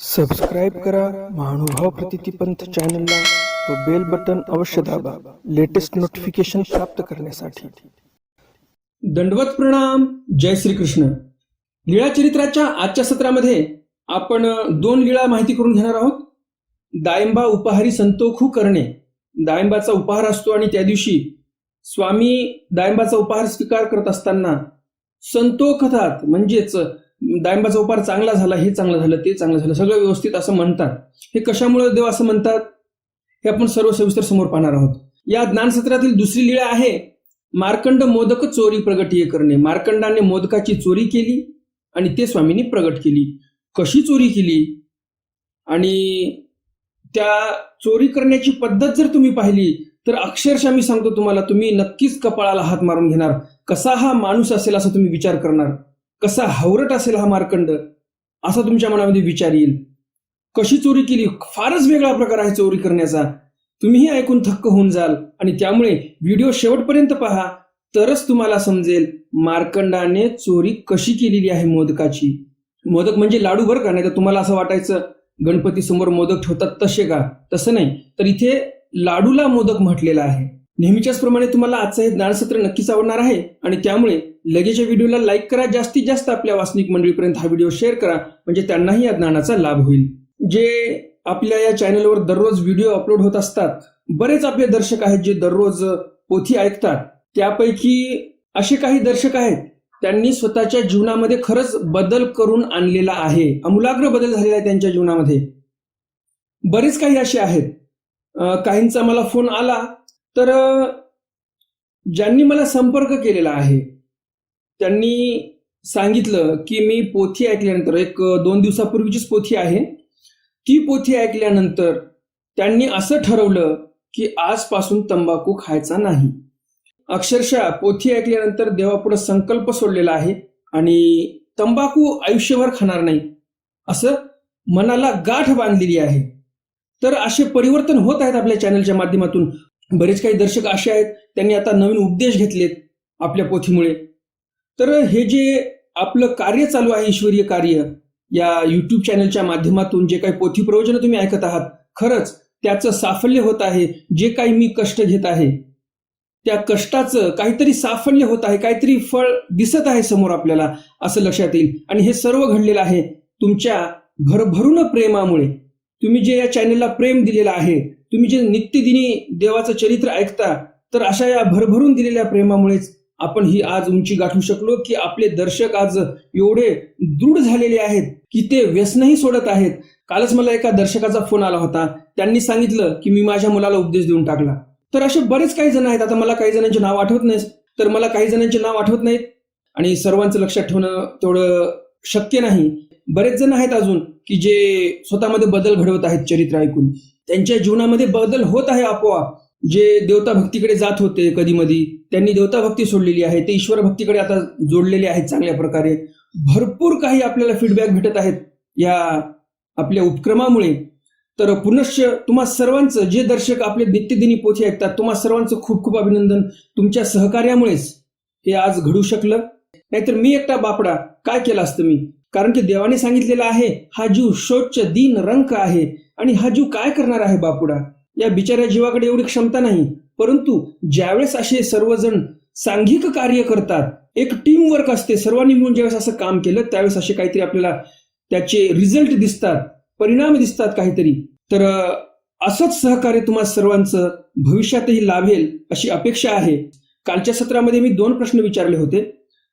Subscribe करा महानुभाव प्रतितीपंथ चॅनलला व बेल बटन अवश्य दाबा लेटेस्ट नोटिफिकेशन प्राप्त करण्यासाठी. दंडवत प्रणाम जय श्रीकृष्ण. लीळा चरित्राच्या आजच्या सत्रामध्ये आपण दोन लीळा माहिती करून घेणार आहोत. दायंबा उपहारी संतोखू करणे. दायंबाचा उपहार असतो आणि त्या दिवशी स्वामी दायंबाचा उपहार स्वीकार करत असताना संतोखतात म्हणजेच डाळिंबाचा उपहार चांगला झाला हे चांगलं झालं ते चांगलं झालं सगळं व्यवस्थित असं म्हणतात. हे कशामुळे देव असं म्हणतात? हे आपण सर्व सविस्तर समोर पाहणार आहोत. या ज्ञानसत्रातील दुसरी लीळा आहे मार्कंड मोदक चोरी प्रगटीय करणे. मार्कंडाने मोदकाची चोरी केली आणि ते स्वामींनी प्रगट केली. कशी चोरी केली? आणि त्या चोरी करण्याची पद्धत जर तुम्ही पाहिली तर अक्षरशः मी सांगतो तुम्हाला तुम्ही नक्कीच कपाळाला हात मारून घेणार. कसा हा माणूस असेल असा तुम्ही विचार करणार. कसा हवरट असेल हा मार्कंड असा तुमच्या मनामध्ये विचार येईल. कशी चोरी केली फारच वेगळा प्रकार आहे चोरी करण्याचा. तुम्हीही ऐकून थक्क होऊन जाल आणि त्यामुळे व्हिडिओ शेवटपर्यंत पहा तरच तुम्हाला समजेल मार्कंडाने चोरी कशी केलेली आहे मोदकाची. मोदक म्हणजे लाडू बरं का नाही तर तुम्हाला असं वाटायचं गणपती समोर मोदक ठेवतात तसे का? तसं नाही. तर इथे लाडूला मोदक म्हटलेला आहे. नेहमीच्याच प्रमाणे तुम्हाला आजचं हे ज्ञानसत्र नक्कीच आवडणार आहे आणि त्यामुळे लगेचच्या व्हिडिओला लाईक करा. जास्तीत जास्त आपल्या वासनिक मंडळीपर्यंत हा व्हिडिओ शेअर करा. म्हणजे त्यांनाही या ज्ञानाचा लाभ होईल. जे आपल्या या चॅनलवर दररोज व्हिडिओ अपलोड होत असतात बरेच आपले दर्शक आहेत जे दररोज पोथी ऐकतात. त्यापैकी असे काही दर्शक आहेत त्यांनी स्वतःच्या जीवनामध्ये खरंच बदल करून आणलेला आहे. अमूलाग्र बदल झालेला आहे त्यांच्या जीवनामध्ये. बरेच काही असे आहेत. काहींचा मला फोन आला तर ज्यांनी मला संपर्क केलेला आहे त्यांनी सांगितलं की मी पोथी ऐकल्यानंतर एक दोन दिवसापूर्वीचीच पोथी आहे. ती पोथी ऐकल्यानंतर त्यांनी असं ठरवलं की आजपासून तंबाखू खायचा नाही. अक्षरशः पोथी ऐकल्यानंतर देवापुढे संकल्प सोडलेला आहे आणि तंबाखू आयुष्यभर खाणार नाही असं मनाला गाठ बांधलेली आहे. तर असे परिवर्तन होत आहेत आपल्या चॅनलच्या माध्यमातून. बरेच काही दर्शक असे आहेत त्यांनी आता नवीन उपदेश घेतलेत आपल्या पोथीमुळे. तर हे जे आपलं कार्य चालू आहे ईश्वरीय कार्य या युट्यूब चॅनलच्या माध्यमातून जे काही पोथी प्रवचन तुम्ही ऐकत आहात खरंच त्याचं साफल्य होत आहे जे काही मी कष्ट घेत आहे त्या कष्टाचं काहीतरी साफल्य होत आहे काहीतरी फळ दिसत आहे समोर आपल्याला असं लक्षात येईल. आणि हे सर्व घडलेलं आहे तुमच्या भरभरून प्रेमामुळे. तुम्ही जे या चॅनलला प्रेम दिलेलं आहे तुम्ही जे नित्यदिनी देवाचं चरित्र ऐकता तर अशा या भरभरून दिलेल्या प्रेमामुळेच आपण ही आज उंची गाठू शकलो की आपले दर्शक आज एवढे दृढ झालेले आहेत की ते व्यसनही सोडत आहेत. कालच मला एका दर्शकाचा फोन आला होता. त्यांनी सांगितलं की मी माझ्या मुलाला उपदेश देऊन टाकला. तर असे बरेच काही जण आहेत. आता मला काही जणांचे नाव आठवत नाही तर मला काही जणांचे नाव आठवत नाहीत. आणि सर्वांचं लक्षात ठेवणं तेवढं शक्य नाही. बरेच जण आहेत अजून की जे स्वतःमध्ये बदल घडवत आहेत चरित्र ऐकून. त्यांच्या जीवनामध्ये बदल होत आहे आपोआप. जे देवता भक्तीकडे जात होते कधी मधी त्यांनी देवता भक्ती सोडलेली आहे. ते ईश्वर भक्तीकडे आता जोडलेले आहेत चांगल्या प्रकारे. भरपूर काही आपल्याला फीडबॅक भेटत आहेत या आपल्या उपक्रमामुळे. तर पुनश्च तुम्हा सर्वांचं जे दर्शक आपले नित्यदिनी पोथी ऐकतात तुम्हा सर्वांचं खूप खूप अभिनंदन. तुमच्या सहकार्यामुळेच हे आज घडू शकलं. नाहीतर मी एकटा बापडा काय केलं असतं मी? कारण की देवाने सांगितलेलं आहे हा जीव शोच दीन रंक आहे. आणि हा जीव काय करणार आहे बापुडा? या बिचाऱ्या जीवाकडे एवढी क्षमता नाही. परंतु ज्यावेळेस असे सर्वजण सांघिक कार्य करतात एक टीम वर्क असते सर्वांनी मिळून ज्यावेळेस असं काम केलं त्यावेळेस असे काहीतरी आपल्याला त्याचे रिझल्ट दिसतात परिणाम दिसतात काहीतरी. तर असंच सहकार्य तुम्हाला सर्वांचं भविष्यातही लाभेल अशी अपेक्षा आहे. कालच्या सत्रामध्ये मी दोन प्रश्न विचारले होते.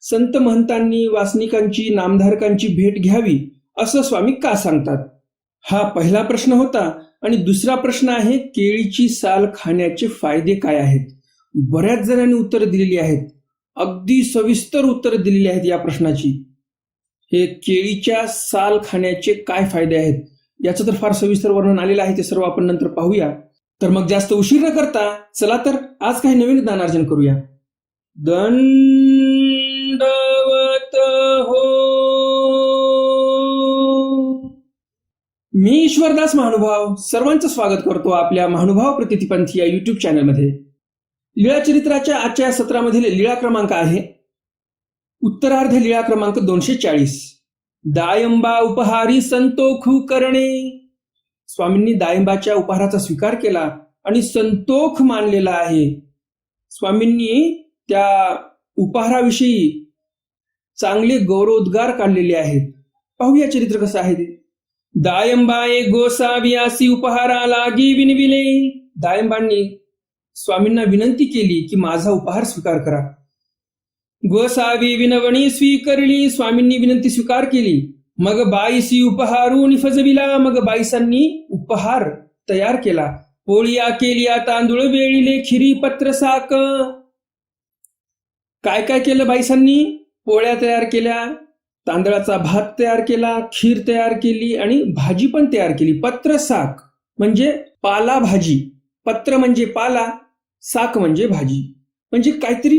संत महंतांनी वासनिकांची नामधारकांची भेट घ्यावी असं स्वामी का सांगतात? हा पहिला प्रश्न होता. आणि दुसरा प्रश्न आहे केळीची साल खाण्याचे फायदे काय आहेत? बऱ्याच जणांनी उत्तर दिलेली आहेत. अगदी सविस्तर उत्तर दिलेली आहेत या प्रश्नाची. हे केळीच्या साल खाण्याचे काय फायदे आहेत? याचं तर फार सविस्तर वर्णन आलेलं आहे ते सर्व आपण नंतर पाहूया. तर मग जास्त उशीर न करता चला तर आज काही नवीन ज्ञानार्जन करूया. दंडवत हो! मी ईश्वरदास महानुभाव सर्वांचं स्वागत करतो आपल्या महानुभाव प्रतितीपंथी या युट्यूब चॅनलमध्ये लीळा चरित्राच्या आजच्या या सत्रामधील लीळा क्रमांक आहे. उत्तरार्ध लीळा क्रमांक दोनशे चाळीस. दायंबा उपहारी संतोखू करणे. स्वामींनी दायंबाच्या उपहाराचा स्वीकार केला आणि संतोख मानलेला आहे. स्वामींनी त्या उपहाराविषयी चांगले गौरवोद्गार काढलेले आहेत. पाहूया चरित्र कसं आहे ते. दायंबाये गोसावियासी उपहारा लागी विनविले दायंबांनी स्वामींना विनंती केली की माझा उपहार स्वीकार करा गोसावी विनवणी स्वीकारली स्वामींनी विनंती स्वीकार केली मग बाईसी उपहारू निफजविला मग बाईसांनी उपहार तयार केला पोळिया केलिया तांदूळ वेळीले खिरी पत्र साक काय काय केलं बाईसांनी पोळ्या तयार केल्या तांदळाचा भात तयार केला खीर तयार केली आणि भाजी पण तयार केली. पत्र साक म्हणजे पाला भाजी. पत्र म्हणजे पाला साक म्हणजे भाजी. म्हणजे काहीतरी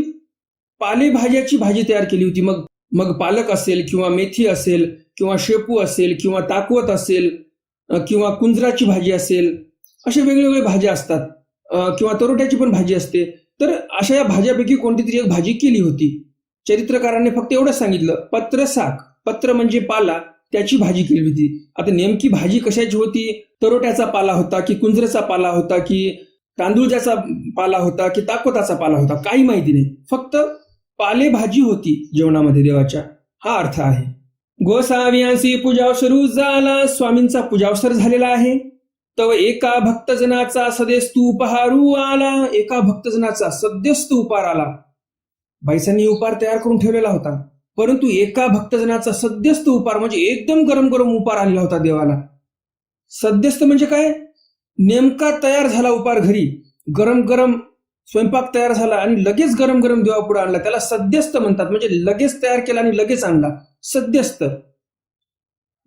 पालेभाज्याची भाजी तयार केली होती. मग मग पालक असेल किंवा मेथी असेल किंवा शेपू असेल किंवा ताकवत असेल किंवा कुंजराची भाजी असेल अशा वेगवेगळ्या भाज्या असतात. किंवा तरोट्याची पण भाजी असते. तर अशा या भाज्यापैकी कोणती तरी एक भाजी केली होती. चरित्रकारांनी फक्त एवढंच सांगितलं पत्र साक पत्र म्हणजे पाला त्याची भाजी केली होती. आता नेमकी भाजी कशाची होती? तरोट्याचा पाला होता की कुंजराचा पाला होता की तांदूळजाचा पाला होता की ताकोताचा पाला होता? काही माहिती नाही. फक्त पालेभाजी होती जेवणामध्ये देवाच्या. हा अर्थ आहे. गोसाव्यांशी पूजावसरू झाला स्वामींचा पूजावसर झालेला आहे. तव एका भक्तजनाचा सदेस्तू उपहारू आला एका भक्तजनाचा सद्यस्तू उपहार आला. बाईसांनी उपहार तयार करून ठेवलेला होता. परंतु एका भक्तजनाचा सद्यस्त उपहार म्हणजे एकदम गरम गरम उपहार आलेला होता देवाला. सद्यस्त म्हणजे काय? नेमका तयार झाला उपहार घरी. गरम गरम स्वयंपाक तयार झाला आणि लगेच गरम गरम देवापुढे आणला. त्याला सद्यस्त म्हणतात. म्हणजे लगेच तयार केला आणि लगेच आणला. सद्यस्थ.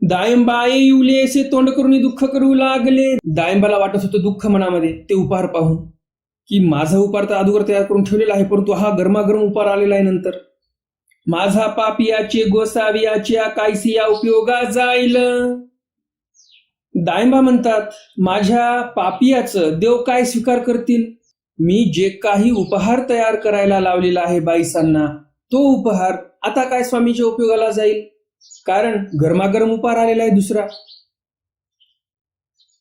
दायंबाये येऊले असे तोंड करून दुःख करू लागले. दायंबाला वाटत होतं दुःख मनामध्ये. ते उपहार पाहून. की माझा उपहार तर अगोदर तयार करून ठेवलेला आहे परंतु हा गरमागरम उपहार आलेला आहे नंतर. माझा पापियाचे गोसावियाच्या कायसिया उपयोगा जाईल. दायंबा म्हणतात माझ्या पापियाचं देव काय स्वीकार करतील? मी जे काही उपहार तयार करायला लावलेला आहे बाईसांना तो उपहार आता काय स्वामीच्या उपयोगाला जाईल? कारण गरमागरम उपहार आलेला आहे दुसरा.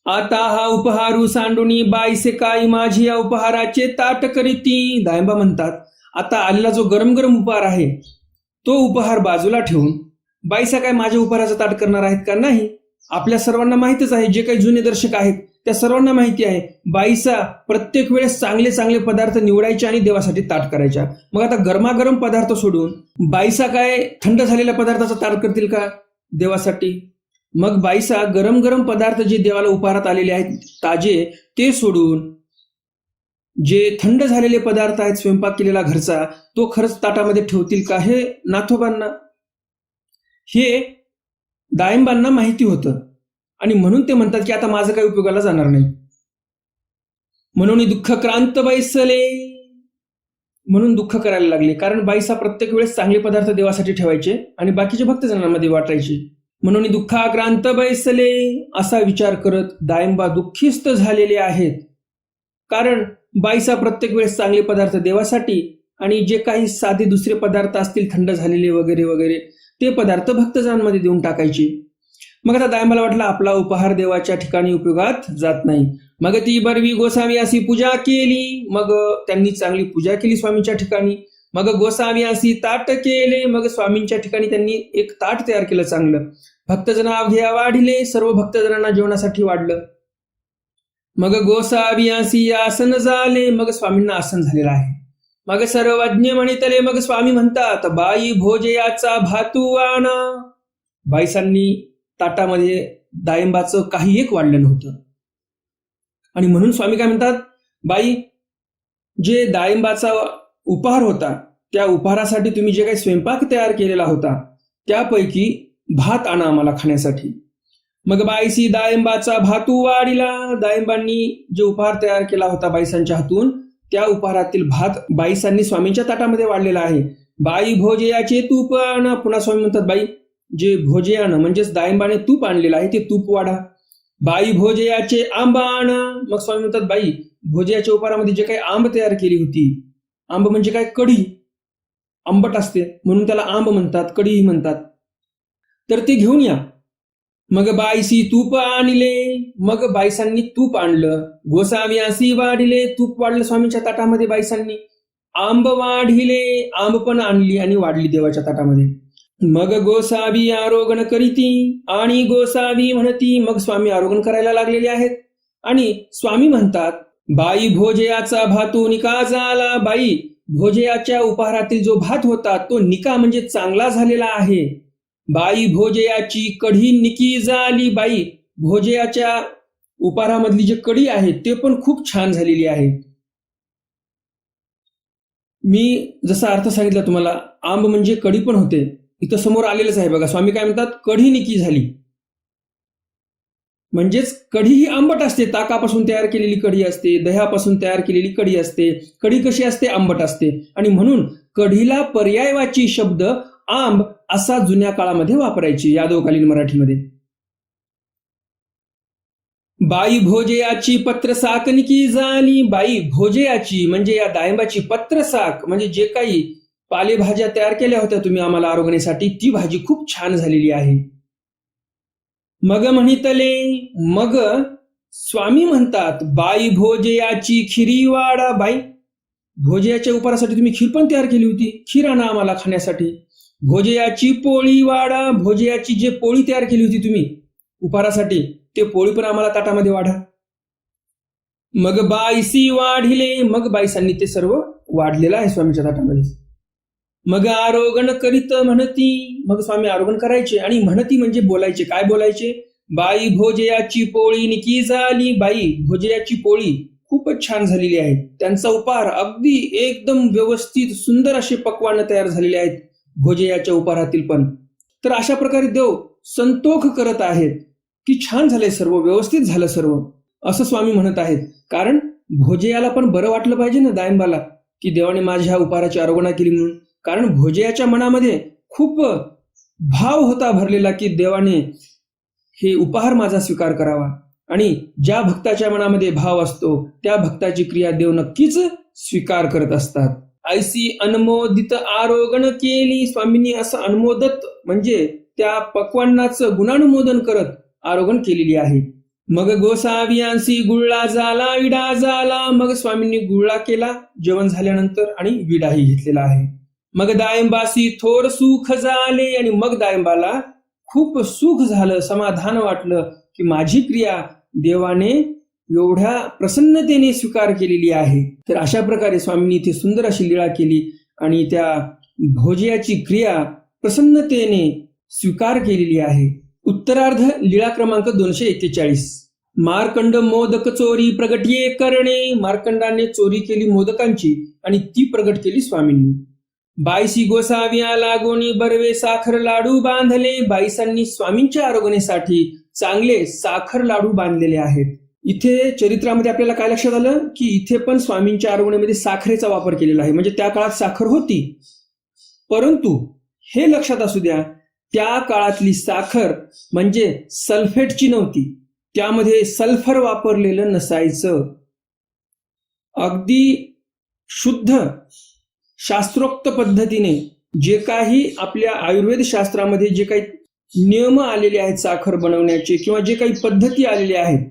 आता हा उपहारू सांडुनी बाईसे काय माझी या उपहाराचे ताट करीती. दायंबा म्हणतात आता आलेला जो गरम गरम उपहार आहे तो उपहार बाजूला ठेवून बाईसा काय माझ्या उपहाराचं ताट करणार आहेत का नाही? आपल्या सर्वांना माहितच आहे जे काही जुने दर्शक आहेत त्या सर्वांना माहिती आहे बाईसा प्रत्येक वेळेस चांगले चांगले पदार्थ निवडायचे आणि देवासाठी ताट करायच्या. मग आता गरमागरम पदार्थ सोडून बाईसा काय थंड झालेल्या पदार्थाचा ताट करतील का देवासाठी? मग बाईसा गरम गरम पदार्थ जे देवाला उपहारात आलेले आहेत ताजे ते सोडून जे थंड झालेले पदार्थ आहेत स्वयंपाक केलेला घरचा तो खरंच ताटामध्ये ठेवतील का हे नाथोबांना? हे दायंबांना माहिती होतं. आणि म्हणून ते म्हणतात की आता माझं काही उपयोगाला जाणार नाही. म्हणून दुःख क्रांत बाईसले. म्हणून दुःख करायला लागले. कारण बाईसा प्रत्येक वेळेस चांगले पदार्थ देवासाठी ठेवायचे आणि बाकीचे भक्तजनांमध्ये वाटायचे. म्हणून दुःखाक्रांत बैसले असा विचार करत दायंबा दुःखीस्त झालेले आहेत. कारण बाईसा प्रत्येक वेळेस चांगले पदार्थ देवासाठी आणि जे काही साधे दुसरे पदार्थ असतील थंड झालेले वगैरे वगैरे ते पदार्थ भक्तजनांमध्ये देऊन टाकायचे. मग आता दायंबाला वाटला आपला उपहार देवाच्या ठिकाणी उपयोगात जात नाही. मग ती बरवी गोसावी अशी पूजा केली. मग त्यांनी चांगली पूजा केली स्वामीच्या ठिकाणी. मग गोसावी अशी ताट केले. मग स्वामींच्या ठिकाणी त्यांनी एक ताट तयार केलं चांगलं. भक्तजना अवघ्या वाढले. सर्व भक्तजनांना जेवणासाठी वाढलं. मग गोसावी अशी आसन झाले. मग स्वामींना आसन झालेलं आहे. मग सर्वज्ञ म्हणितले मग स्वामी म्हणतात बाई भोजयाचा भातू आणा. बाईसांनी ताटामध्ये डाळिंबाचं काही एक वाढलं नव्हतं. आणि म्हणून स्वामी काय म्हणतात बाई जे डाळिंबाचा उपहार होता त्या उपहारासाठी तुम्ही जे काही स्वयंपाक तयार केलेला होता त्यापैकी भात आणा आम्हाला खाण्यासाठी. मग बाईसी डाळिंबाचा भातू वाढिला. डाळिंबांनी जे उपहार तयार केला होता बाईसांच्या हातून त्या उपहारातील भात बाईसांनी स्वामींच्या ताटामध्ये वाढलेला आहे. बाई भोजयाचे तूप आण. पुन्हा स्वामी म्हणतात बाई जे भोजयानं म्हणजेच डाळिंबाने तूप आणलेलं आहे ते तूप वाढा. बाई भोजयाचे आंबा आण. मग स्वामी म्हणतात बाई भोजयाच्या उपहारामध्ये जे काही आंब तयार केली होती आंब म्हणजे काय? कढी. आंबट असते म्हणून त्याला आंब म्हणतात कढीही म्हणतात. तर ते घेऊन या. मग बाईसी तूप आणले. मग बाईसांनी तूप आणलं. गोसाव्यासी वाढिले तूप वाढलं स्वामींच्या ताटामध्ये बाईसांनी. आंब वाढिले आंब पण आणली आणि वाढली देवाच्या ताटामध्ये. मग गोसावी आरोगण करीती आणि गोसावी म्हणती मग स्वामी आरोगण करायला लागलेले आहेत. आणि स्वामी म्हणतात बाई भोजयाचा भातू निका झाला बाई भोजयाच्या उपहारातील जो भात होता तो निका म्हणजे चांगला झालेला आहे. बाई भोजयाची कढी निकी झाली बाई. भोजयाच्या उपहारामधली जी कढी आहे ते पण खूप छान झालेली आहे. मी जसा अर्थ सांगितला तुम्हाला आंब म्हणजे कढी पण होते. इथं समोर आलेलंच आहे बघा. स्वामी काय म्हणतात? कढी निकी झाली. म्हणजेच कढी ही आंबट असते. ताकापासून तयार केलेली कढी असते दह्यापासून तयार केलेली कढी असते कढी कशी असते? आंबट असते. आणि म्हणून कढीला पर्यायवाची शब्द आंब असा जुन्या काळामध्ये वापरायची यादवकालीन मराठीमध्ये. बाई भोजयाची पत्रसाकनिकी झाली बाई भोजयाची म्हणजे या दायंबाची पत्रसाक म्हणजे जे काही पालेभाज्या तयार केल्या होत्या तुम्ही आम्हाला आरोग्यासाठी ती भाजी खूप छान झालेली आहे. मग म्हणितले मग स्वामी म्हणतात बाई भोजयाची खिरी वाडा बाई. भोजयाच्या उपारासाठी तुम्ही खीर पण तयार केली होती खीर आणा आम्हाला खाण्यासाठी. भोजयाची पोळी वाडा भोजयाची जे पोळी तयार केली होती तुम्ही उपारासाठी ते पोळी पण आम्हाला ताटामध्ये वाढा. मग बाईसी वाढिले मग बाईसांनी ते सर्व वाढलेलं आहे स्वामीच्या ताटामध्ये. मग आरोगण करीत म्हणती. मग स्वामी आरोगण करायचे आणि म्हणती म्हणजे बोलायचे. काय बोलायचे? बाई भोजयाची पोळी निकी झाली. बाई भोजयाची पोळी खूपच छान झालेली आहे. त्यांचा उपहार अगदी एकदम व्यवस्थित सुंदर असे पक्वान तयार झालेले आहेत भोजयाच्या उपहारातील पण. तर अशा प्रकारे देव संतोख करत आहेत की छान झालंय सर्व व्यवस्थित झालं सर्व असं स्वामी म्हणत आहेत. कारण भोजयाला पण बरं वाटलं पाहिजे ना दायंबाला की देवाने माझ्या उपहाराची आरोगणा केली म्हणून. कारण भोजयाच्या मनामध्ये खूप भाव होता भरलेला की देवाने हे उपहार माझा स्वीकार करावा. आणि ज्या भक्ताच्या मनामध्ये भाव असतो त्या भक्ताची क्रिया देव नक्कीच स्वीकार करत असतात. ऐसी अनमोदित आरोगण केली स्वामींनी असं अनुमोदत म्हणजे त्या पक्वांनाचं गुणानुमोदन करत आरोगण केलेली आहे. मग गोसावियांसी गुळला झाला विडा झाला मग स्वामींनी गुळला केला जेवण झाल्यानंतर आणि विडाही घेतलेला आहे. मग दायंबासी थोर सुख झाले आणि मग दायंबाला खूप सुख झालं समाधान वाटलं की माझी क्रिया देवाने एवढ्या प्रसन्नतेने स्वीकार केलेली आहे. तर अशा प्रकारे स्वामींनी इथे सुंदर अशी लीळा केली आणि त्या भोजयाची क्रिया प्रसन्नतेने स्वीकार केलेली आहे. उत्तरार्ध लीळा क्रमांक दोनशे एक्केचाळीस. मार्कंड मोदक चोरी प्रगटिये करणे. मार्कंडाने चोरी केली मोदकांची आणि ती प्रगट केली स्वामींनी. बाईसी गोसाव्या लागोनी बर्वे साखर लाडू बांधले. बाईसांनी स्वामींच्या आरोग्यासाठी चांगले साखर लाडू बांधलेले आहेत. इथे चरित्रामध्ये आपल्याला काय लक्षात आलं? की इथे पण स्वामींच्या आरोग्यामध्ये साखरेचा वापर केलेला आहे. म्हणजे त्या काळात साखर होती. परंतु हे लक्षात असू द्या त्या काळातली साखर म्हणजे सल्फेटची नव्हती. त्यामध्ये सल्फर वापरलेलं नसायचं. अगदी शुद्ध शास्त्रोक्त पद्धतीने जे काही आपल्या आयुर्वेद शास्त्रामध्ये जे काही नियम आलेले आहेत साखर बनवण्याचे किंवा जे काही पद्धती आलेल्या आहेत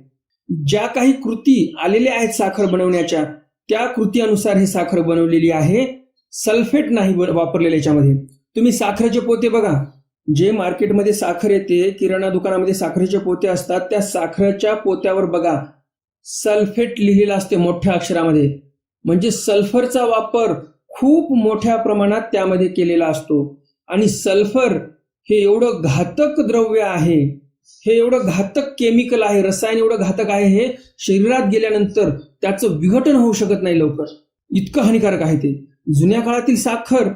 ज्या काही कृती आलेल्या आहेत साखर बनवण्याच्या त्या कृतीनुसार हे साखर बनवलेली आहे. सल्फेट नाही वापरलेले याच्यामध्ये. तुम्ही साखरेचे पोते बघा. जे मार्केटमध्ये साखर येते किराणा दुकानामध्ये साखरेचे पोते असतात त्या साखरेच्या पोत्यावर बघा. सल्फेट लिहिलेलं असते मोठ्या अक्षरामध्ये. म्हणजे सल्फरचा वापर खूप मोठ्या प्रमाणात त्यामध्ये केलेला असतो. आणि सल्फर हे एवढं घातक द्रव्य आहे हे एवढं घातक केमिकल आहे रसायन एवढं घातक आहे हे शरीरात गेल्यानंतर त्याचं विघटन होऊ शकत नाही लवकर. इतकं हानिकारक आहे ते. जुन्या काळातील साखर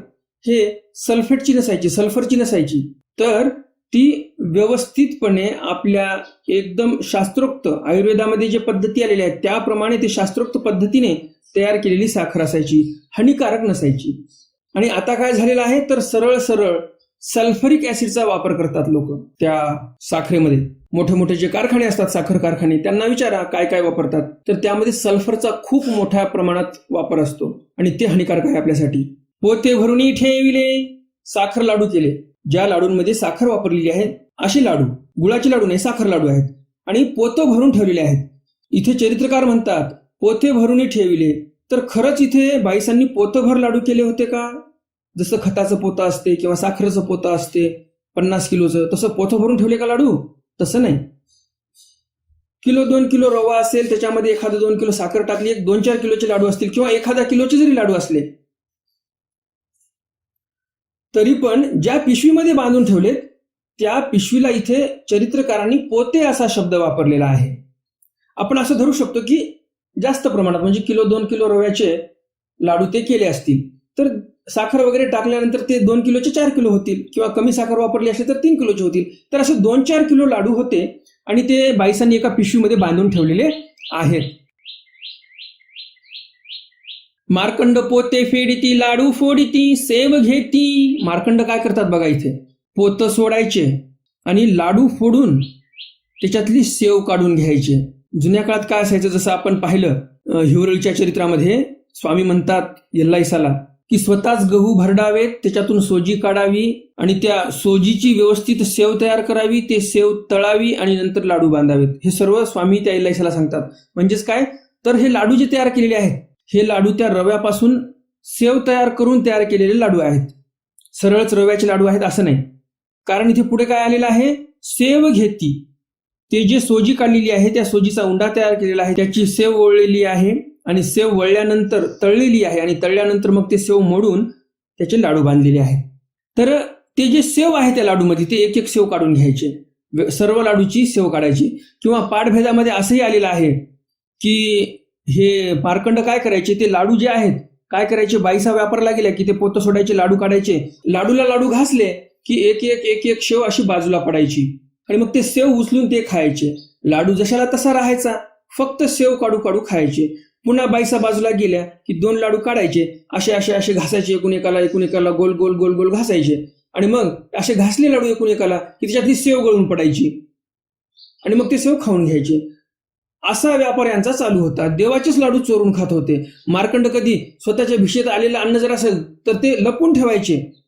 हे सल्फेटची नसायची सल्फरची नसायची. तर ती व्यवस्थितपणे आपल्या एकदम शास्त्रोक्त आयुर्वेदामध्ये जे पद्धती आलेल्या आहेत त्याप्रमाणे ते शास्त्रोक्त पद्धतीने तयार केलेली साखर असायची हानिकारक नसायची. आणि आता काय झालेलं आहे? तर सरळ सरळ सल्फरिक ऍसिडचा वापर करतात लोक. त्या साखरेमध्ये. मोठे मोठे जे कारखाने असतात साखर कारखाने त्यांना विचारा काय काय वापरतात. तर त्यामध्ये सल्फरचा खूप मोठ्या प्रमाणात वापर असतो. आणि ते हानिकारक आहे आपल्यासाठी. पोते भरून ठेविले साखर लाडू केले. ज्या लाडूंमध्ये साखर वापरलेली आहे असे लाडू गुळाचे लाडू नाही साखर लाडू आहेत. आणि पोतं भरून ठेवलेले आहेत. इथे चरित्रकार म्हणतात पोते भरून ठेविले. तर खरंच इथे बाईसांनी पोतभर लाडू केले होते का? जसं खताचं पोतं असते किंवा साखरेचं पोतं असते पन्नास किलोचं तसं पोथं भरून ठेवले का लाडू? तसं नाही. किलो दोन किलो रवा असेल त्याच्यामध्ये एखादं दोन किलो साखर टाकली एक दोन चार किलोचे लाडू असतील किंवा एखाद्या किलोचे जरी लाडू असले तरी पण ज्या पिशवीमध्ये बांधून ठेवलेत त्या पिशवीला इथे चरित्रकारांनी पोते असा शब्द वापरलेला आहे. आपण असं धरू शकतो की जास्त प्रमाणात म्हणजे किलो दोन किलो रव्याचे लाडू ते केले असतील. तर साखर वगैरे टाकल्यानंतर ते दोन किलोचे चार किलो होतील किंवा कमी साखर वापरली असेल तर तीन किलोचे होतील. तर असे दोन चार किलो लाडू होते आणि ते बाईसांनी एका पिशवीमध्ये बांधून ठेवलेले आहेत. मार्कंड पोते फेडिती लाडू फोडिती सेव घेती. मार्कंड काय करतात बघा इथे? पोत सोडायचे आणि लाडू फोडून त्याच्यातली सेव काढून घ्यायचे. जुन्या काळात काय असायचं? जसं आपण पाहिलं हिवरळीच्या चरित्रामध्ये स्वामी म्हणतात यल्लाईसाला की स्वतःच गहू भरडावेत त्याच्यातून सोजी काढावी आणि त्या सोजीची व्यवस्थित सेव तयार करावी ते सेव तळावी आणि नंतर लाडू बांधावेत. हे सर्व स्वामी त्या यल्लाईसाला सांगतात. म्हणजेच काय? तर हे लाडू जे तयार केलेले आहेत हे लाडू त्या रव्यापासून सेव तयार करून तयार केलेले लाडू आहेत. सरळच रव्याचे लाडू आहेत असं नाही. कारण इथे पुढे काय आलेलं आहे? सेव घेती. ते जे सोजी काढलेली आहे त्या सोजीचा उंडा तयार केलेला आहे त्याची सेव वळलेली आहे आणि सेव वळल्यानंतर तळलेली आहे आणि तळल्यानंतर मग ते सेव मोडून त्याचे लाडू बांधलेले आहेत. तर ते जे सेव आहे त्या लाडूमध्ये ते एक एक सेव काढून घ्यायचे. सर्व लाडूची सेव काढायची. किंवा पाठभेदामध्ये असंही आलेलं आहे की हे पारखंड काय करायचे ते लाडू जे आहेत काय करायचे? बाईसा व्यापारला गेल्या की ते पोतं सोडायचे लाडू काढायचे. लाडूला लाडू घासले की एक एक एक एक शेव अशी बाजूला पडायची. आणि मग ते सेव उचलून ते खायचे. लाडू जशाला तसा राहायचा फक्त सेव काढू काढू खायचे. पुन्हा बाईसा बाजूला गेल्या की दोन लाडू काढायचे. असे असे असे घासायचे एकूण एकाला एकूण एकाला गोल गोल गोल गोल घासायचे. आणि मग असे घासले लाडू एकूण एकाला की त्याच्यातली सेव गळून पडायची. आणि मग ते सेव खाऊन घ्यायचे. असा व्यापार यांचा चालू होता. देवाचेच लाडू चोरून खात होते. मार्कंड कधी स्वतःच्या भिषेत आलेलं अन्न जर असेल तर ते लपून ठेवायचे.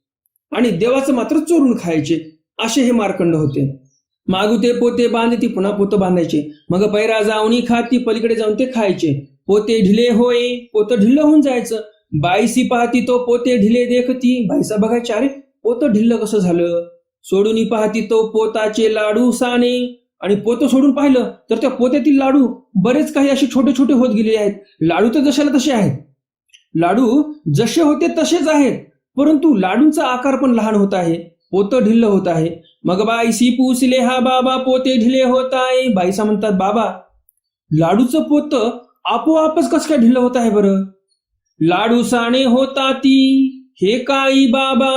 आणि देवाचं मात्र चोरून खायचे. असे हे मार्कंड होते. मागू ते पोते बांधती पुन्हा पोतं बांधायचे. मग पैरा जाऊनी खाती पलीकडे जाऊन ते खायचे. पोते ढिले होय पोतं ढिल्ल होऊन जायचं. बाईसी पाहती तो पोते ढिले देखती. बाईसा बघायचे अरे पोतं ढिल्ल कसं झालं? सोडून पाहती तो पोताचे लाडू साने. आणि पोतं सोडून पाहिलं तर त्या पोत्यातील लाडू बरेच काही असे छोटे छोटे होत गेलेले आहेत. लाडू तर जशाला तसे आहेत. लाडू जसे होते तसेच आहेत. परंतु लाडूंचा आकार पण लहान होत आहे. पोतं ढिल्ल होत आहे. मग बाईसी पुसले हा बाबा पोते ढिले होत आहे. बाईसा म्हणतात बाबा लाडूचं पोत आपोआपच कसं काय ढिल्ल होत आहे बरं? लाडू साणे होता ती हे काही बाबा.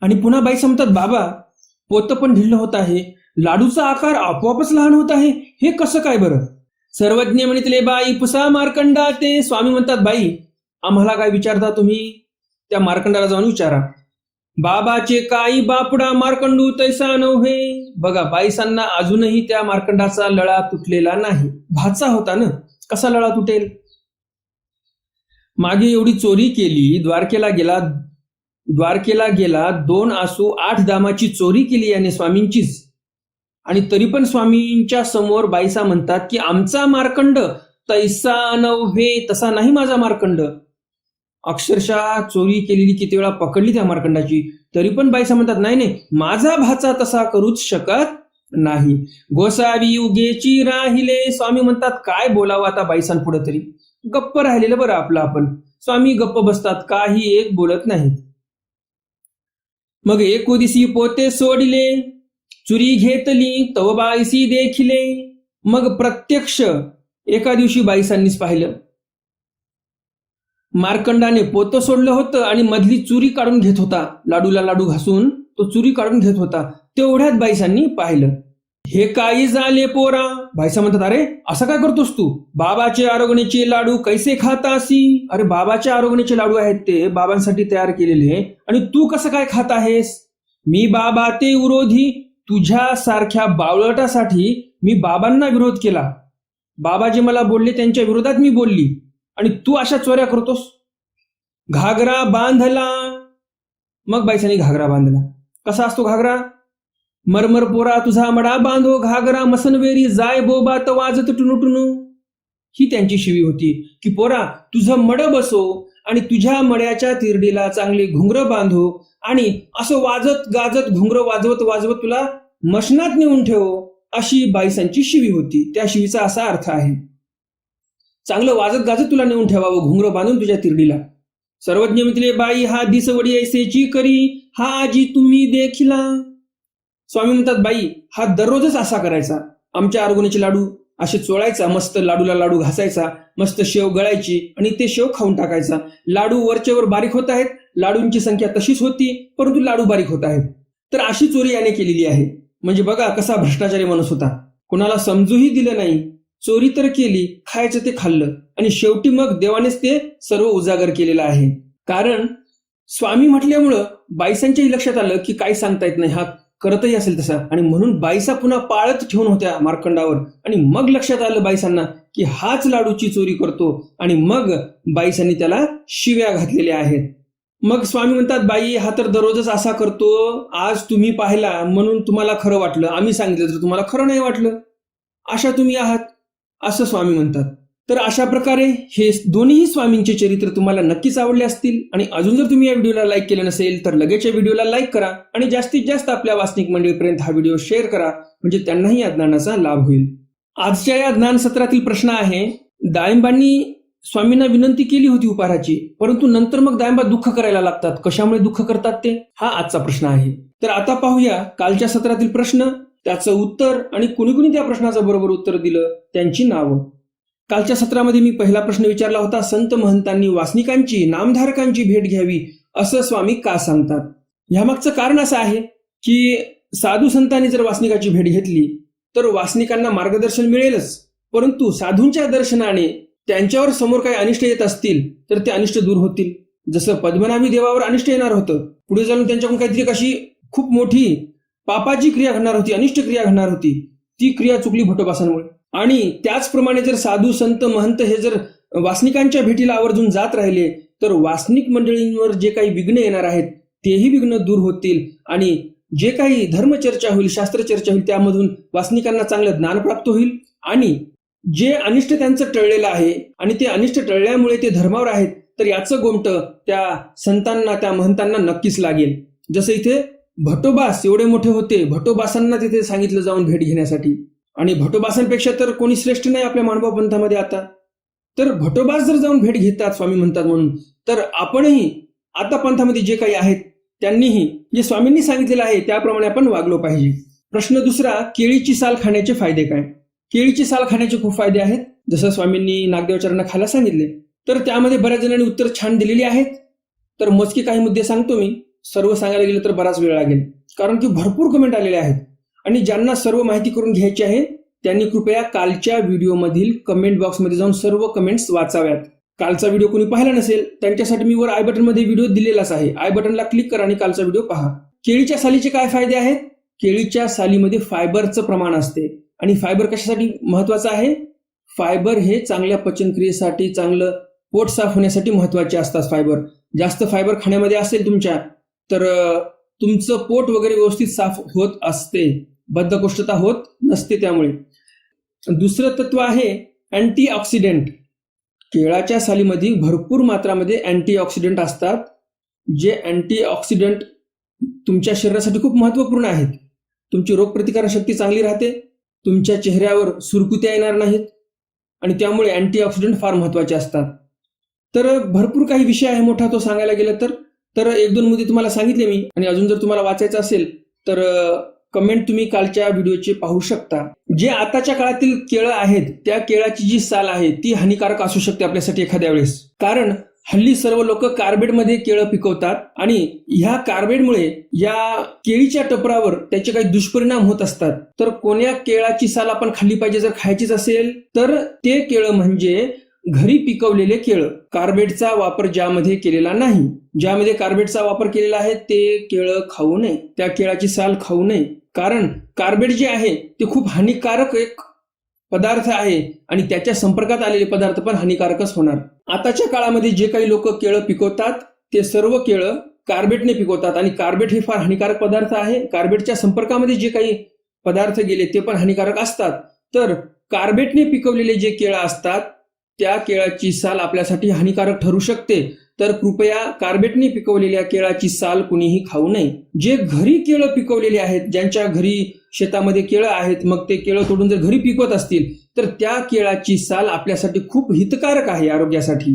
आणि पुन्हा बाईसा म्हणतात बाबा पोत पण ढिल्ल होत आहे. लाडूचा आकार आपोआपच लहान होत आहे. हे कसं काय बरं? सर्वज्ञ म्हणितले बाई पुसा मार्कंडा ते स्वामी म्हणतात बाई आम्हाला काय विचारता तुम्ही? त्या मार्कंडाला जाऊन विचारा. बाबाचे काही बापडा मार्कंडू तैसा नव्हे. बघा बाईसांना अजूनही त्या मार्कंडाचा लळा तुटलेला नाही. भाचा होता ना? कसा लळा तुटेल? मागे एवढी चोरी केली द्वारकेला गेला द्वारकेला गेला दोन आसू आठ दामाची चोरी केली याने स्वामींचीच. आणि तरी पण स्वामींच्या समोर बाईसा म्हणतात की आमचा मार्कंड तैसा नव्हे तसा नाही माझा मार्कंड. अक्षरशः चोरी केलेली किती वेळा पकडली त्या मार्कंडाची? तरी पण बाईसा म्हणतात नाही नाही माझा भाचा तसा करूच शकत नाही. गोसावी उगेची राहिले. स्वामी म्हणतात काय बोलावं आता बाईसांपुढे तरी? गप्प राहिलेलं बरं आपलं आपण. स्वामी गप्प बसतात काही एक बोलत नाहीत. मग एकोदिसी पोते सोडिले चुरी घेतली तव बाईसी देखिले. मग प्रत्यक्ष एका दिवशी बाईसांनीच पाहिलं. मार्कंडाने पोतं सोडलं होतं आणि मधली चुरी काढून घेत होता. लाडूला लाडू घासून तो चुरी काढून घेत होता. तेवढ्यात बाईसांनी पाहिलं. हे काही झाले पोरा. बाईसा म्हणतात अरे असं काय करतोस तू? बाबाचे आरोग्याचे लाडू कैसे खातासी? अरे बाबाचे आरोग्याचे लाडू आहेत ते बाबांसाठी तयार केलेले. आणि तू कसं काय खात आहेस? मी बाबा ते विरोधी. तुझ्या सारख्या बावळटासाठी मी बाबांना विरोध केला. बाबा जे मला बोलले त्यांच्या विरोधात मी बोलली. आणि तू अशा चोऱ्या करतोस? घागरा बांधला. मग बायसानी घागरा बांधला. कसा असतो घागरा? मरमर पोरा तुझा मडा बांधो. घागरा मसनवेरी जाय बोबा त वाजत टुनू टुनू ही त्यांची शिवी होती की पोरा तुझं मड बसो आणि तुझ्या मड्याच्या तिरडीला चांगले घुंगर बांधो आणि असं वाजत गाजत घुंगर वाजवत वाजवत तुला मशनात नेऊन ठेव. अशी बाईसांची शिवी होती. त्या शिवीचा असा अर्थ आहे. चांगलं वाजत गाजत तुला नेऊन ठेवावं घुंगर बांधून तुझ्या तिरडीला. सर्वज्ञ मित्रे बाई हा दिसवडी ऐसेची करी हा आजी तुम्ही देखिला. स्वामी म्हणतात बाई हा दररोजच असा करायचा. आमच्या आरगुणीचे लाडू असे चोळायचा मस्त लाडूला लाडू घासायचा मस्त शेव गळायची आणि ते शेव खाऊन टाकायचा. लाडू वरचेवर बारीक होत आहेत लाडूंची संख्या तशीच होती परंतु लाडू बारीक होत आहेत. तर अशी चोरी याने केलेली आहे. म्हणजे बघा कसा भ्रष्टाचारी माणूस होता. कुणाला समजूही दिलं नाही. चोरी तर केली खायचं ते खाल्लं. आणि शेवटी मग देवानेच ते सर्व उजागर केलेलं आहे. कारण स्वामी म्हटल्यामुळं बाईसांच्याही लक्षात आलं की काही सांगता येत नाही. हा करतही असेल तसा. आणि म्हणून बाईसा पुन्हा पाळत ठेवून होत्या मार्कंडावर. आणि मग लक्षात आलं बाईसांना की हाच लाडूची चोरी करतो. आणि मग बाईसांनी त्याला शिव्या घातलेल्या आहेत. मग स्वामी म्हणतात बाई हा तर दररोजच असा करतो. आज तुम्ही पाहिला म्हणून तुम्हाला खरं वाटलं. आम्ही सांगितलं तर तुम्हाला खरं नाही वाटलं. अशा तुम्ही आहात. असं स्वामी म्हणतात. तर अशा प्रकारे हे दोन्ही स्वामींचे चरित्र तुम्हाला नक्कीच आवडले असतील आणि अजून जर तुम्ही या व्हिडिओला लाईक केलं नसेल तर लगेच या व्हिडिओला लाईक करा आणि जास्तीत जास्त आपल्या वासनिक मंडळीपर्यंत हा व्हिडिओ शेअर करा म्हणजे त्यांनाही या ज्ञानाचा लाभ होईल. आजच्या या ज्ञान सत्रातील प्रश्न आहे दायंबांनी स्वामींना विनंती केली होती उपहाराची परंतु नंतर मग दायंबा दुःख करायला लागतात. कशामुळे दुःख करतात ते? हा आजचा प्रश्न आहे. तर आता पाहूया कालच्या सत्रातील प्रश्न. त्याचं उत्तर आणि कुणी कुणी त्या प्रश्नाचं बरोबर उत्तर दिलं त्यांची नावं. कालच्या सत्रामध्ये मी पहिला प्रश्न विचारला होता संत महंतांनी वासनिकांची नामधारकांची भेट घ्यावी असं स्वामी का सांगतात? ह्यामागचं कारण असं आहे की साधू संतांनी जर वासनिकाची भेट घेतली तर वासनिकांना मार्गदर्शन मिळेलच. परंतु साधूंच्या दर्शनाने त्यांच्यावर समोर काही अनिष्ट येत असतील तर ते अनिष्ट दूर होतील. जसं पद्मनाभी देवावर अनिष्ट येणार होतं. पुढे जाऊन त्यांच्याकडून काहीतरी कशी खूप मोठी पापाची क्रिया घडणार होती अनिष्ट क्रिया घडणार होती ती क्रिया चुकली भटोपासांमुळे आणि त्याचप्रमाणे जर साधू संत महंत हे जर वासनिकांच्या भेटीला आवर्जून जात राहिले तर वासनिक मंडळींवर जे काही विघ्न येणार आहेत तेही विघ्न दूर होतील. आणि जे काही धर्मचर्चा होईल शास्त्रचर्चा होईल त्यामधून वासनिकांना चांगलं ज्ञान प्राप्त होईल. आणि जे अनिष्ट त्यांचं टळलेलं आहे आणि ते अनिष्ट टळल्यामुळे ते धर्मावर आहेत तर याचं गोमट त्या संतांना त्या महंतांना नक्कीच लागेल. जसं इथे भटोबास एवढे मोठे होते भटोबासांना तिथे सांगितलं जाऊन भेट घेण्यासाठी. आणि भटोबासांपेक्षा तर कोणी श्रेष्ठ नाही आपल्या मानभाव पंथामध्ये आता. तर भटोबास जर जाऊन भेट घेतात स्वामी म्हणतात म्हणून तर आपणही आता पंथामध्ये जे काही आहेत त्यांनीही जे स्वामींनी सांगितलेलं आहे त्याप्रमाणे आपण वागलो पाहिजे. प्रश्न दुसरा केळीची साल खाण्याचे फायदे काय? केळीची साल खाण्याचे खूप फायदे आहेत. जसं स्वामींनी नागदेवाचार्यांना खायला सांगितले तर त्यामध्ये बऱ्याच जणांनी उत्तर छान दिलेली आहेत. तर मोजके काही मुद्दे सांगतो मी. सर्व सांगायला गेलं तर बराच वेळ लागेल. कारण की भरपूर कमेंट आलेले आहेत. आणि ज्यांना सर्व माहिती करून घ्यायची आहे त्यांनी कृपया कालच्या व्हिडिओमधील कमेंट बॉक्समध्ये जाऊन सर्व कमेंट्स वाचाव्यात. कालचा व्हिडिओ कोणी पाहिला नसेल त्यांच्यासाठी मी वर आय बटनमध्ये व्हिडिओ दिलेलाच आहे. आय बटनला क्लिक करा आणि कालचा व्हिडिओ पहा. केळीच्या सालीचे काय फायदे आहेत? केळीच्या सालीमध्ये फायबरचं प्रमाण असते. आणि फायबर कशासाठी महत्वाचं आहे? फायबर हे चांगल्या पचनक्रियेसाठी चांगलं पोट साफ होण्यासाठी महत्त्वाचे असतात फायबर. जास्त फायबर खाण्यामध्ये असेल तुमच्या तर तुमचं पोट वगैरे व्यवस्थित साफ होत असते बद्धकोष्ठता होत नसते त्यामुळे. दुसरं तत्व आहे अँटीऑक्सिडेंट. केळाच्या सालीमध्ये भरपूर मात्रामध्ये अँटीऑक्सिडेंट असतात जे अँटीऑक्सिडेंट तुमच्या शरीरासाठी खूप महत्त्वपूर्ण आहेत. तुमची रोगप्रतिकारक शक्ती चांगली राहते तुमच्या चेहऱ्यावर सुरकुत्या येणार नाहीत आणि त्यामुळे अँटीऑक्सिडंट फार महत्त्वाचे असतात. तर भरपूर काही विषय आहे मोठा तो सांगायला गेलं तर. तर एक दोन मुद्दे तुम्हाला सांगितले मी. आणि अजून जर तुम्हाला वाचायचं असेल तर कमेंट तुम्ही कालच्या व्हिडिओचे पाहू शकता. जे आताच्या काळातील केळं आहेत त्या केळाची जी साल आहे ती हानिकारक असू शकते आपल्यासाठी एखाद्या वेळेस. कारण हल्ली सर्व लोक कार्बेडमध्ये केळं पिकवतात आणि ह्या कार्बेडमुळे या केळीच्या टपरावर त्याचे काही दुष्परिणाम होत असतात. तर कोण्या केळाची साल आपण खाल्ली पाहिजे जर खायचीच असेल तर ते केळं म्हणजे घरी पिकवलेले केळं. कार्बेटचा वापर ज्यामध्ये केलेला नाही. ज्यामध्ये कार्बेटचा वापर केलेला आहे ते केळं खाऊ नये. त्या केळाची साल खाऊ नये. कारण कार्बेट जे आहे ते खूप हानिकारक एक पदार्थ आहे आणि त्याच्या संपर्कात आलेले पदार्थ पण हानिकारकच होणार. आताच्या काळामध्ये जे काही लोक केळं पिकवतात ते सर्व केळं कार्बेटने पिकवतात आणि कार्बेट हे फार हानिकारक पदार्थ आहे. कार्बेटच्या संपर्कामध्ये जे काही पदार्थ गेले ते पण हानिकारक असतात. तर कार्बेटने पिकवलेले जे केळं असतात त्या केळाची साल आपल्यासाठी हानिकारक ठरू शकते. तर कृपया कार्बेटने पिकवलेल्या केळाची साल कुणीही खाऊ नये. जे घरी केळं पिकवलेले आहेत ज्यांच्या घरी शेतामध्ये केळं आहेत मग ते केळं तोडून जर घरी पिकवत असतील तर त्या केळाची साल आपल्यासाठी खूप हितकारक आहे आरोग्यासाठी.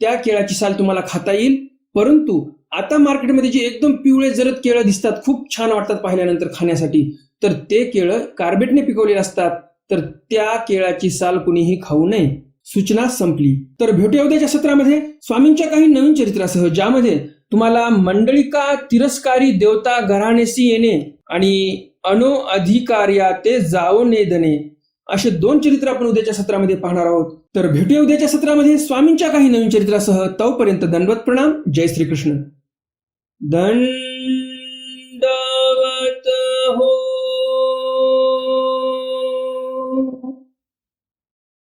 त्या केळाची साल तुम्हाला खाता येईल परंतु आता मार्केटमध्ये जे एकदम पिवळे जरद केळं दिसतात खूप छान वाटतात पाहिल्यानंतर खाण्यासाठी तर ते केळं कार्बेटने पिकवलेले असतात तर त्या केळाची साल कुणीही खाऊ नये. सूचना संपली. तर भेटूया उद्याच्या सत्रामध्ये. स्वामींच्या काही नवीन चरित्रासह ज्यामध्ये तुम्हाला मंडळिका तिरस्कारी देवता घराणेसी येणे आणि अनो अधिकार्या ते जाओ नेदने असे दोन चरित्र आपण उद्याच्या सत्रामध्ये पाहणार आहोत. तर भेटूया उद्याच्या सत्रामध्ये. स्वामींच्या काही नवीन चरित्रासह तोपर्यंत दंडवत प्रणाम. जय श्रीकृष्ण. दंडवत हो.